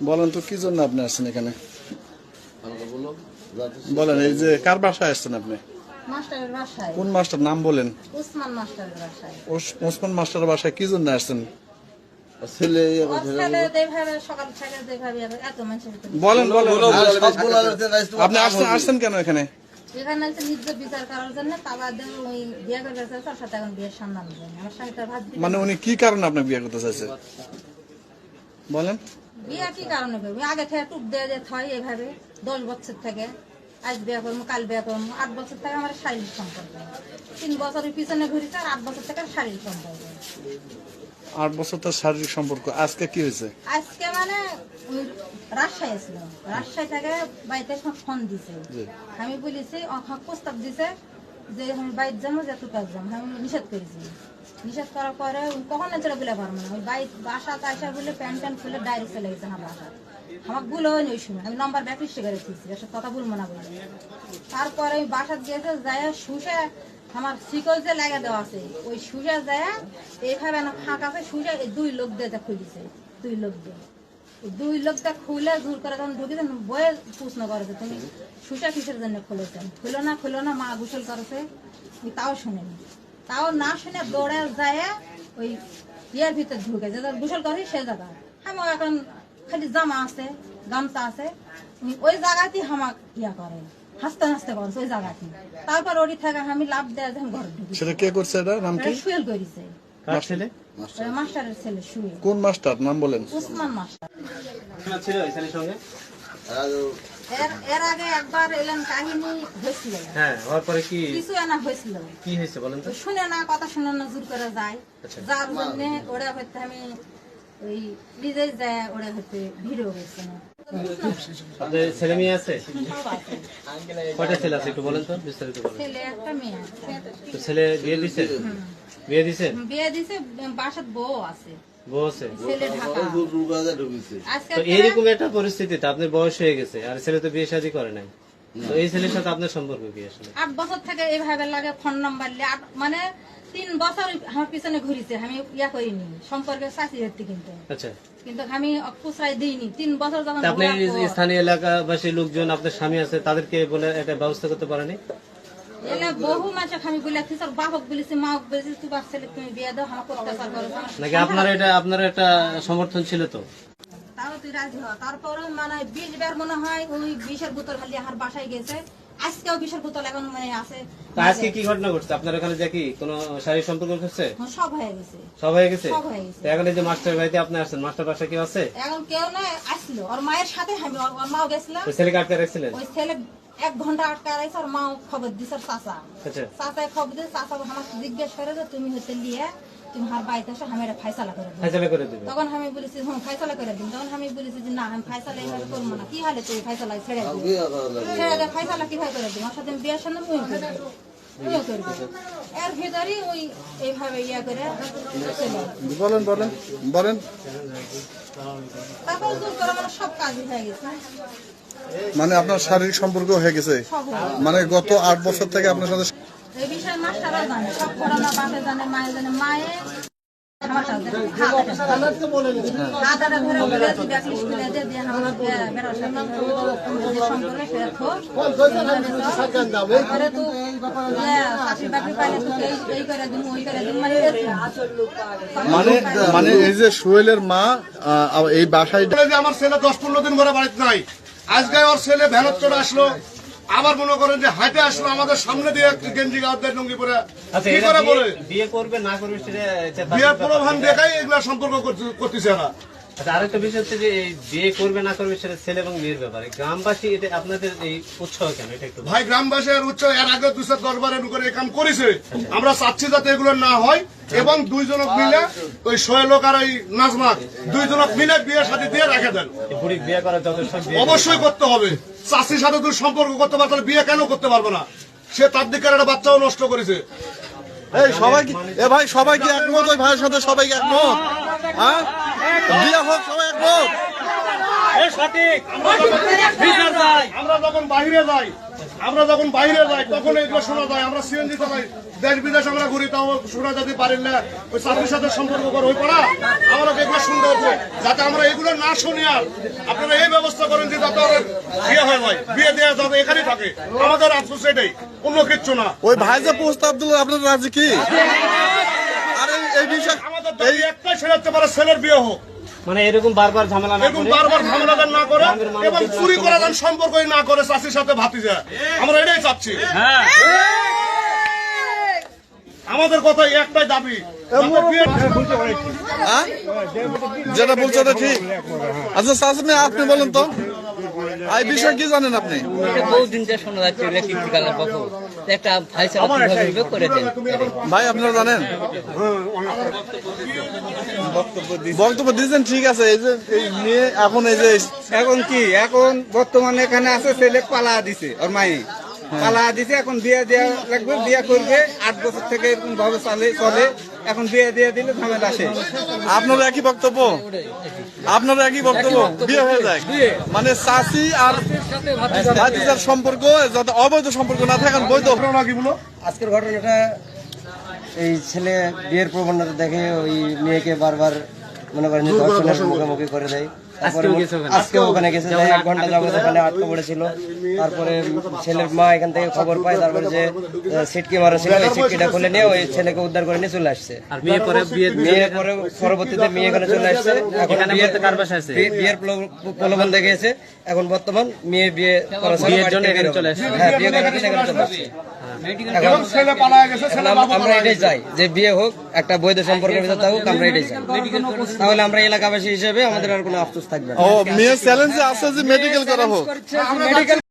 বলেন তো কি জন্য আপনি আসছেন এখানে? বলেন এই যে কার বাসায় আসছেন আপনি? কোন মাস্টার নাম বলেন। ওসমান মাস্টারের বাসায়। কি জন্য আসছেন? বলেন বলেন। আপনি আসছেন আসছেন কেন এখানে? এখানে হচ্ছে নিজ বিচার করার জন্য তারা দেব ওই বিয়ে করে গেছে তার সাথে এখন বিয়ের সন্ধান দেয় আমার স্বামীটা ভাত মানে উনি কি কারণে আপনাকে বিয়ে করতে চাইছে? বলেন। বিয়ে কি কারণে করব আগে থেকে টুপ দিয়ে দিয়ে থয় এইভাবে দশ বছর থেকে। আজ বিয়ে করব কাল বিয়ে করব। আট বছর থেকে আমার শারীরিক সম্পর্ক। তিন বছরের পিছনে ঘুরিছে আর আট বছর থেকে শারীরিক সম্পর্ক। আট বছর তার শারীরিক সম্পর্ক। আজকে কি হয়েছে? আজকে মানে রাজশাহী ছিল রাজশাহী থেকে বাড়িতে সব ফোন দিছে। আমি বলেছি প্রস্তাব দিছে যে আমি বাইর যাব, যে তুই কাজ যাব আমি নিষেধ করেছি। নিষেধ করার পরে কখন চলে বলে পারব না। ওই বাইক বাসা আসা বলে প্যান্ট প্যান্ট খুলে ডায়েরি চলে গেছে আমার বাসা আমারগুলো হয়নি ওই সময়। আমি নম্বর ব্যাক লিস্টে করে দিয়েছি। এসব কথা বলব না বলে তারপরে আমি বাসা গিয়েছে যায় শুষে আমার শিকল যে লাগা দেওয়া আছে, ওই শুষে যায় এইভাবে না ফাঁক আছে শুষে দুই লোক দিয়ে যা খুলেছে দুই লোক দিয়ে। দুই লোকটা খুলে দূর করে ঢুকেছেন বয়ে প্রশ্ন করেছে তুমি কিসের জন্য খুলেছেন খুলো না খুলো না মা গোসল করেছে। তাও শুনিনি। তাও না শুনে দৌড়ে যায় ওই ইয়ের ভিতর ঢুকে যে গোসল করে সে জায়গা। আমার এখন খালি জামা আছে গামছা আছে ওই জায়গাতেই হামাক ইয়া করে হাসতে হাসতে করছে ওই জায়গাতে। তারপর ওরি থেকে আমি লাভ দেয় ঘরে ঢুকি। সেটা কে করছে এটা নাম কি? শুয়েল করেছে কার ছেলে? মাস্টারের ছেলে শুয়ে কোন মাস্টার? নাম বলেন। উসমান মাস্টার। ছিল ওই ছেলের সঙ্গে? এর আগে একবার এলেন কাহিনী হয়েছিল। হ্যাঁ হওয়ার পরে কি কিছু আনা হয়েছিল। কি হয়েছে বলেন তো? শুনে না কথা শুনে না জোর করে যায়। আচ্ছা। যার জন্য ওরা হইতে আমি ওই নিজেই যায় ওরা হইতে ভিড়ও গেছে না ছেলে মেয়ে আছে? কয়টা ছেলে আছে একটু বলেন তো বিস্তারিত বলেন। ছেলে একটা মেয়ে আছে। ছেলে বিয়ে দিছে? বিয়ে দিছে? বিয়ে দিছে বাসাত বউ আছে। বউ আছে? ছেলে ঢাকা। দুর্গাতে ঢুকেছে। আজকে তো এইরকম একটা পরিস্থিতিতে আপনার বয়স হয়ে গেছে আর ছেলে তো বিয়ে শাদী করে নাই। তো এই ছেলের সাথে আপনার সম্পর্ক কি আসলে? আট বছর থেকে এইভাবে লাগে ফোন নাম্বার মানে তিন বছর আমার পিছনে ঘুরিছে আমি ইয়া করিনি সম্পর্কে চাষি ধরতে কিন্তু। আচ্ছা। কিন্তু আমি দিইনি তিন বছর যখন আপনি স্থানীয় এলাকাবাসী লোকজন আপনার স্বামী আছে তাদেরকে বলে একটা ব্যবস্থা করতে পারেনি? এলে বহু মাসে আমি বলেছি তোর বাপক বলেছি মা বলেছি তুই বাপ ছেলে তুমি বিয়ে দাও আমার অত্যাচার করো নাকি আপনার এটা আপনার একটা সমর্থন ছিল তো? তাও তুই রাজি হ। তারপরে মানে বিশ বার মনে হয় ওই বিষের বোতল খালি আমার বাসায় গেছে। আজকেও বিষের বোতল এখন মানে আছে। তা আজকে কি ঘটনা ঘটছে? আপনার ওখানে যে কি কোনো শারীরিক সম্পর্ক সব হয়ে গেছে। সব হয়ে গেছে? সব হয়ে গেছে। এখন এই যে মাস্টার বাড়িতে আপনি আসছেন মাস্টার বাসা কেউ আছে? এখন কেউ না আসলো। ওর মায়ের সাথে আমি ওর ওর মাও গেছিলাম। ওই ছেলেকে আটকে রাখছিলেন? ওই ছেলে এক ঘণ্টা আটকা রাখছে আর মা খবর দিছে চাচা। আচ্ছা। চাচায় খবর দিছে চাচা আমাকে জিজ্ঞেস করে যে তুমি হচ্ছে নিয়ে তুমি হার বাড়িতে আসো আমি এটা ফাইসালা করে ফাইসালা করে দেবে। তখন আমি বলেছি হ্যাঁ ফাইসালা করে দিন তখন আমি বলেছি যে না আমি ফাইসালা এইভাবে করব না। কি হলে তুই ফাইসালা ছেড়ে লাগবে ছেড়ে দে ফাইসালা কীভাবে করে দিবি? আমার সাথে বিয়ের সামনে মুই বলেন বলেন বলেন। মানে আপনার শারীরিক সম্পর্ক হয়ে গেছে? হয়ে গেছে। মানে গত আট বছর থেকে আপনার সাথে মানে মানে এই যে সোহেলের মা এই বাসায় আমার ছেলে দশ পনেরো দিন ঘরে বাড়িতে নাই। আজকে ওর ছেলে ভ্যানত চলে আসলো। আবার মনে করেন যে হাইটে আসলো আমাদের সামনে দিয়ে গেঞ্জি গাওয়ার লুঙ্গি পরে। আচ্ছা কি করে বলে? বিয়ে- করবে না করবে সেটা বিয়ে বিয়ের ব্যাপার। দেখাই এগুলা সম্পর্ক করতে- করতেছে এরা। আচ্ছা আরেকটা বিষয় হচ্ছে যে এই বিয়ে করবে না করবে সেটা ছেলে এবং মেয়ের ব্যাপারে। গ্রামবাসী এটা আপনাদের এই উৎসাহ কেন? এটা একটু। ভাই গ্রামবাসীর উচ্চ এর আগে দুশো এই কাম করেছে। আমরা চাচ্ছি যাতে এগুলো না হয় এবং দুইজনক মিলে ওই সোহেলক আর ওই নাজমাক দুইজনক মিলে বিয়ের সাথে দিয়ে রেখে দেন। বিয়ে করার যথেষ্ট অবশ্যই করতে হবে। চাষির সাথে তুই সম্পর্ক করতে পারবে তাহলে বিয়ে কেন করতে পারব না? সে তার দিকে একটা বাচ্চাও নষ্ট করেছে। এই সবাই কি এ ভাই সবাই কি একমত? ওই ভাইয়ের সাথে সবাই কি একমত? হ্যাঁ? বিয়ে হোক সবাই একমত আমরা যখন বাইরে যাই আমরা যখন বাইরে যাই তখন এগুলো শোনা যায়। আমরা সিএনজি চালাই। দেশ বিদেশ আমরা ঘুরি তাও শোনা যেতে পারেন না ওই চাকরির সাথে সম্পর্ক করে ওই পড়া। আমরা এগুলো শুনতে হচ্ছে? যাতে আমরা এগুলো না শুনি আর আপনারা এই ব্যবস্থা করেন যে যাতে ওদের বিয়ে হয় ভাই বিয়ে দেওয়া যাতে এখানেই থাকে। আমাদের আফসোস এটাই। অন্য কিচ্ছু না। ওই ভাই যে প্রস্তাব দিল আপনার রাজি কি? আর এই বিষয় আমাদের হতে পারে ছেলের বিয়ে হোক। মানে এরকম বারবার ঝামেলা না এরকম বারবার ঝামেলা না করে এবং চুরি করা যেন সম্পর্কই না করে চাষির সাথে আমরা এটাই চাচ্ছি। আমাদের কথা একটাই দাবি যাতে হ্যাঁ? যেটা বলছে ঠিক। আচ্ছা আপনি বলেন তো। এই বিষয় কি জানেন আপনি? বহুদিন যা শোনা যাচ্ছে ইলেকট্রিক্যালের পক্ষ একটা ফাইসালা কীভাবে করে দেন? ভাই আপনারা জানেন? বক্তব্য দিয়েছেন ঠিক আছে। এই যে এই নিয়ে এখন এই যে এখন কি? এখন বর্তমানে এখানে আছে ছেলে পালা দিছে ওর মাই। পালা দিছে এখন বিয়ে দেওয়া লাগবে বিয়ে করবে আট বছর থেকে এরকম ভাবে চলে চলে। এখন বিয়ে দিয়ে দিলে ঝামেলা শেষ। আপনার একই বক্তব্য? আপনার একই বক্তব্য? বিয়ে হয়ে যায় মানে চাষি আর ভাতিজার সম্পর্ক যাতে অবৈধ সম্পর্ক না থাকেন বৈধ। ঘটনা কি বলো? আজকের ঘটনাটা এই ছেলে বিয়ের প্রবণতা দেখে ওই মেয়েকে বারবার মনে করেন যে ধর্ষণের মুখোমুখি করে দেয়। তারপরে আজকে ওখানে। গেছে। যে এক ঘণ্টা যাবত ওখানে আটকে পড়েছিল। তারপরে ছেলের মা এখান থেকে খবর পায় তারপরে যে সিটকি মারা ছিল ওই সিটকিটা খুলে নিয়ে ওই ছেলেকে উদ্ধার করে নিয়ে চলে আসছে। আর বিয়ে পরে বিয়ে মেয়ে পরে পরবর্তীতে মেয়ে এখানে চলে আসছে। এখন বিয়ের কার বাসায় আছে? বিয়ের প্রলো- প্রলোভন দেখেছে এখন বর্তমান মেয়ে বিয়ে করার জন্য এখানে চলে আসছে। হ্যাঁ বিয়ে করার জন্য এখানে চলে আসছে। এখন এবং ছেলে পালায় গেছে ছেলে বাবা আমরা এটাই চাই যে বিয়ে হোক একটা বৈধ সম্পর্কের ভিতর থাকুক আমরা এটাই চাই। তাহলে আমরা এলাকাবাসী হিসেবে আমাদের আর কোনো আফসোস থাকবে না। ও মেয়ে চ্যালেঞ্জে আছে যে মেডিকেল করা হোক।